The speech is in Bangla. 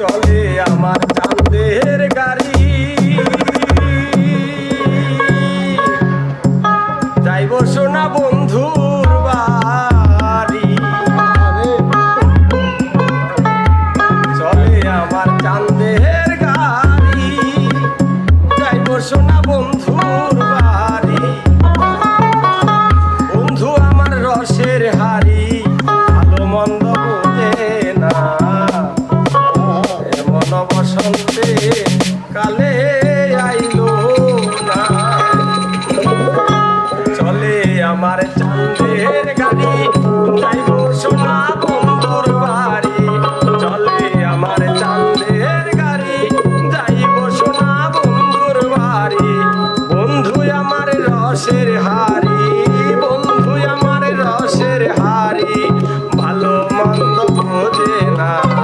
চলে আমার চাঁদের গাড়ি। যাইব সোনা বন্ধুর বাড়ি। চলে আমার চাঁদের গাড়ি। যাইব সোনা বন্ধু আমার রসের হারি। বন্ধু আমার রসের হারি বন্ধু আমার রসের হারি। ভালো মন্দ বোঝে না।